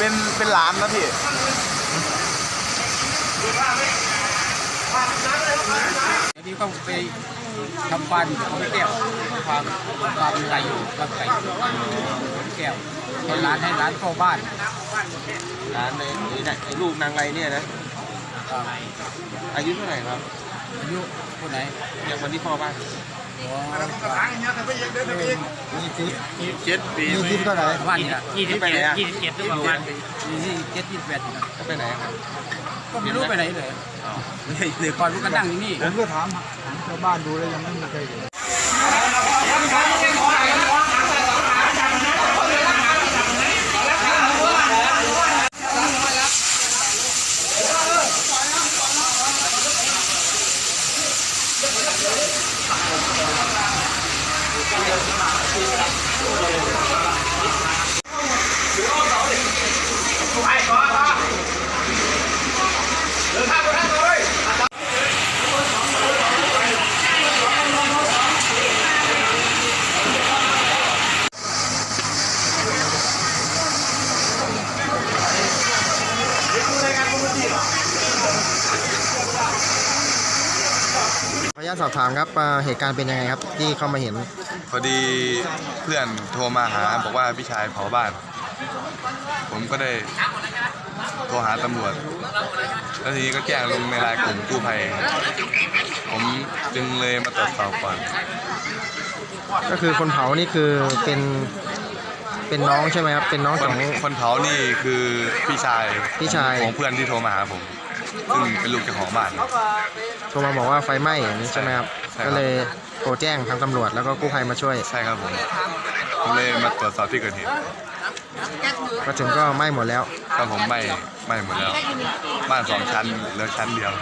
เป็นเป็นหลานนะพี่อันนี้ต้องไปทำฟันเขาไม่แก้วความความไก่อยู่ความไก่แก้วให้ร้านให้ร้านเข้าบ้านร้านในไอ้ลูกนางไรเนี่ยนะอายุเท่าไหร่ครับอายุคนไหนอย่างวันที่พ่อบ้าน เราต้อ้ยี่สิบเจ็ดปียี่สิบเท่าไหร่บ้านเนี่ยยี่สิบไปไหนยี่สิบเจ็ดหรือเปล่าวันยี่สิบเจ็ดยี่สิบแปดนี่นะไปไหนครับก็ไม่รู้ไปไหนเลยเดี๋ยวก่อนรู้กันนั่งที่นี่ผมก็ถามชาวบ้านดูแล้วยังไม่มีใครเห็น ออนุญาตสอบถามครับอ่าเหตุการณ์เป็นยังไงครับ ที่เข้ามาเห็นพอดีเพื่อนโทรมาหาบอกว่าพี่ชายเผาบ้าน ผมก็ได้โทรหาตำรวจ แล้วทีนี้ก็แจ้งลงในไลน์กลุ่มกู้ภัย ผมจึงเลยมาตรวจสอบก่อน ก็คือคนเผานี่คือเป็นเป็นน้องใช่ไหมครับเป็นน้องคขนอง คนเผานี่คือพี่ชายพี่ชาย ของเพื่อนที่โทรมาหาผม ซึ่งเป็นลูกเจ้าของบ้านโทรมาบอกว่าไฟไหม้อย่างนี้ใช่ไหมครับ ใช่ครับ ก็เลยโทรแจ้งทางตำรวจแล้วก็กู้ภัยมาช่วย ใช่ครับผมผมเลยมาตรวจสอบที่เกิดเหตุมาถึงก็ไหม้หมดแล้วก็ผมไม่ไม่หมดแล้วบ้านสองชั้นเหลือชั้นเดียว